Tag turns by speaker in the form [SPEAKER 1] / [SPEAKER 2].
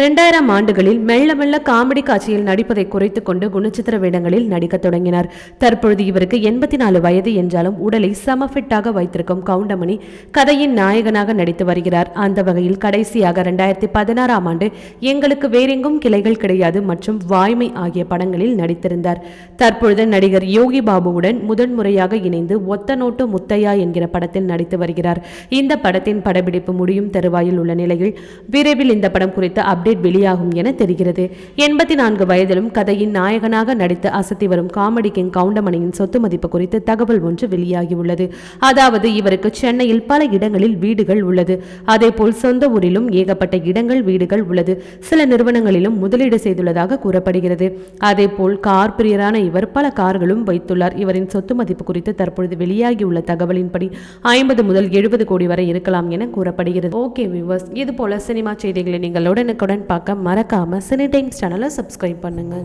[SPEAKER 1] இரண்டாயிரம் ஆண்டுகளில் மெல்ல மெல்ல காமெடி காட்சியில் நடிப்பதை குறைத்துக் கொண்டு குணச்சித்திர வேடங்களில் நடிக்கத் தொடங்கினார். தற்பொழுது இவருக்கு எண்பத்தி நாலு வயது என்றாலும் உடலை சமஃபிட்டாக வைத்திருக்கும் கவுண்டமணி கதையின் நாயகனாக நடித்து வருகிறார். அந்த வகையில் கடைசியாக இரண்டாயிரத்தி பதினாறாம் ஆண்டு எங்களுக்கு வேறெங்கும் கிளைகள் கிடையாது மற்றும் வாய்மை ஆகிய படங்களில் நடித்திருந்தார். தற்பொழுது நடிகர் யோகி பாபுவுடன் முதன்முறையாக இணைந்து ஒத்த நோட்டு முத்தையா என்கிற படத்தில் நடித்து வருகிறார். இந்த படத்தின் படப்பிடிப்பு முடியும் தருவாயில் உள்ள நிலையில் விரைவில் இந்த படம் குறித்த அப்டேட் வெளியாகும் என தெரிகிறது. எண்பத்தி நான்கு வயதிலும் கதையின் நாயகனாக நடித்து அசத்தி வரும் காமெடி கிங் கவுண்டமணியின் சொத்து மதிப்பு குறித்து தகவல் ஒன்று வெளியாகியுள்ளது. அதாவது இவருக்கு சென்னையில் பல இடங்களில் வீடுகள் உள்ளது. அதேபோல் சொந்த ஊரிலும் ஏகப்பட்ட இடங்கள் வீடுகள் உள்ளது. சில நிறுவனங்களிலும் முதலீடு செய்துள்ளதாக கூறப்படுகிறது. அதேபோல் கார் பிரியரான இவர் பல கார்களும் வைத்துள்ளார். இவரின் சொத்து மதிப்பு குறித்து தற்பொழுது வெளியாகியுள்ள தகவலின்படி ஐம்பது முதல் எழுபது கோடி வரை இருக்கலாம் என கூறப்படுகிறது. ஓகே வியூவர்ஸ் இது போல சினிமா செய்திகளை நீங்கள் உடனுக்குடன் பார்க்க மறக்காம சினி டைம்ஸ் சேனலை சப்ஸ்கிரைப் பண்ணுங்க.